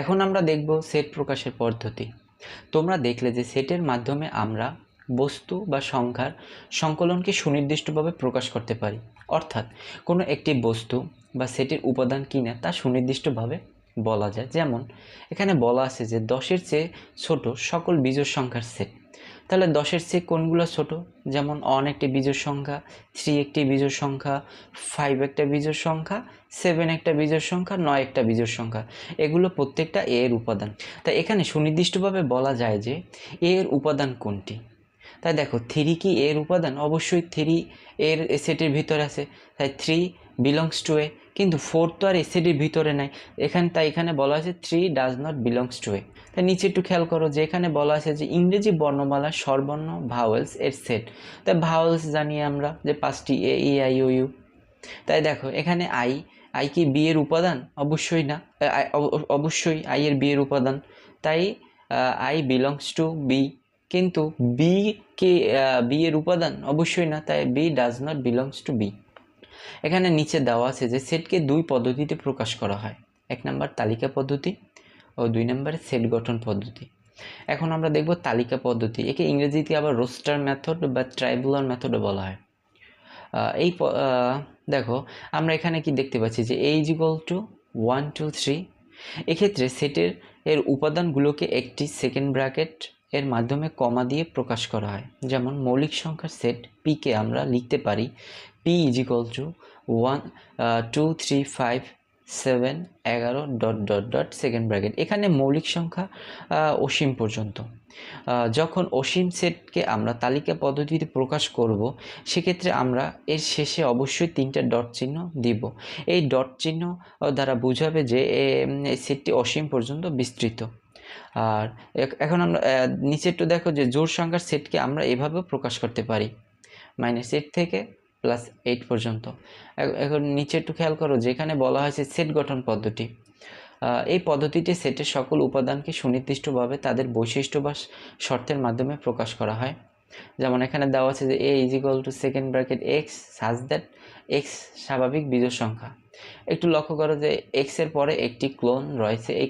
এখন আমরা দেখব সেট প্রকাশের পদ্ধতি। তোমরা দেখলে যে সেটের মাধ্যমে আমরা বস্তু বা সংখ্যার সংকলনকে সুনির্দিষ্টভাবে প্রকাশ করতে পারি। অর্থাৎ কোনো একটি বস্তু বা সেটের উপাদান কিনা তা সুনির্দিষ্টভাবে বলা যায়। যেমন, এখানে বলা আছে যে দশের চেয়ে ছোট সকল বিজোড় সংখ্যার সেট তাহলে দশের চেয়ে কোনগুলো ছোট? যেমন অন একটি বিজোড় সংখ্যা থ্রি একটি বিজোড় সংখ্যা ফাইভ একটা বিজোড় সংখ্যা সেভেন একটা বিজোড় সংখ্যা নয় একটা বিজোড় সংখ্যা। এগুলো প্রত্যেকটা এ এর উপাদান। তাই এখানে সুনির্দিষ্টভাবে বলা যায় যে এ এর উপাদান কোনটি? তাই দেখো থ্রি কি এর উপাদান? অবশ্যই থ্রি এর সেটের ভিতরে আছে। তাই থ্রি বিলংস টু এ কিন্তু ফোর তো আর এসিডির ভিতরে নাই। এখানে, তাই এখানে বলা আছে three does not belongs to A তাই নিচে একটু খেয়াল করো যে এখানে বলা আছে যে ইংরেজি বর্ণমালা স্বরবর্ণ ভাওয়েলস এর সেট তাই ভাওয়েলস জানি আমরা যে পাঁচটি, এ, ই, আই, ও, ইউ। তাই দেখো, এখানে আই আই কি বি এর উপাদান? অবশ্যই না। অবশ্যই আই এর বি এর উপাদান। তাই আই বিলংস টু বি কিন্তু বি কে বি এর উপাদান? অবশ্যই না। তাই B does not belongs to B এখানে নিচে দেওয়া আছে যে সেটকে দুই পদ্ধতিতে প্রকাশ করা হয়। এক নম্বর তালিকা পদ্ধতি ও দুই নম্বরে সেট গঠন পদ্ধতি। এখন আমরা দেখব তালিকা পদ্ধতি। একে ইংরেজিতে আবার রোস্টার মেথড বা ট্রাইবুলার মেথডও বলা হয়। এই দেখো, আমরা এখানে কি দেখতে পাচ্ছি যে এই is equal to one two three এক্ষেত্রে সেটের, এর উপাদানগুলোকে একটি সেকেন্ড ব্র্যাকেট এর মাধ্যমে কমা দিয়ে প্রকাশ করা হয়। যেমন মৌলিক সংখ্যার সেট পিকে আমরা লিখতে পারি P is equal to one two three five seven এগারো dot dot dot second bracket এখানে মৌলিক সংখ্যা অসীম পর্যন্ত। যখন অসীম সেটকে আমরা তালিকা পদ্ধতিতে প্রকাশ করব সেক্ষেত্রে আমরা এর শেষে অবশ্যই তিনটা ডট চিহ্ন দিব। এই ডট চিহ্ন দ্বারা বোঝাবে যে এই সেটটি অসীম পর্যন্ত বিস্তৃত। আর এখ- এখন আমরা আহ, নিচে একটু দেখো যে জোড় সংখ্যার সেটকে আমরা এভাবেও প্রকাশ করতে পারি। মাইনাস এইট থেকে প্লাস এইট পর্যন্ত। এখন নিচে একটু খেয়াল করো, যেখানে বলা হয়েছে সেট গঠন পদ্ধতি। এই পদ্ধতিতে সেটের সকল উপাদানকে সুনির্দিষ্টভাবে তাদের বৈশিষ্ট্য বা শর্তের মাধ্যমে প্রকাশ করা হয়। যেমন এখানে দেওয়া আছে যে A is equal to second bracket x such that x স্বাভাবিক বিজোড় সংখ্যা। একটু লক্ষ্য করো যে এক্সের পরে একটি ক্লোন রয়েছে। এই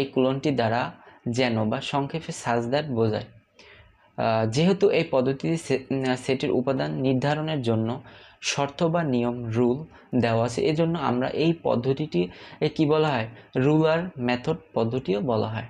এই ক্লোনটি দ্বারা যেন বা সংক্ষেপে সাজ দ্যাট বোঝায়। যেহেতু এই পদ্ধতি সেটের উপাদান নির্ধারণের জন্য শর্ত বা নিয়ম রুল দেওয়া আছে, এজন্য আমরা এই পদ্ধতিটি কি বলা হয়? রুলার মেথড পদ্ধতিও বলা হয়।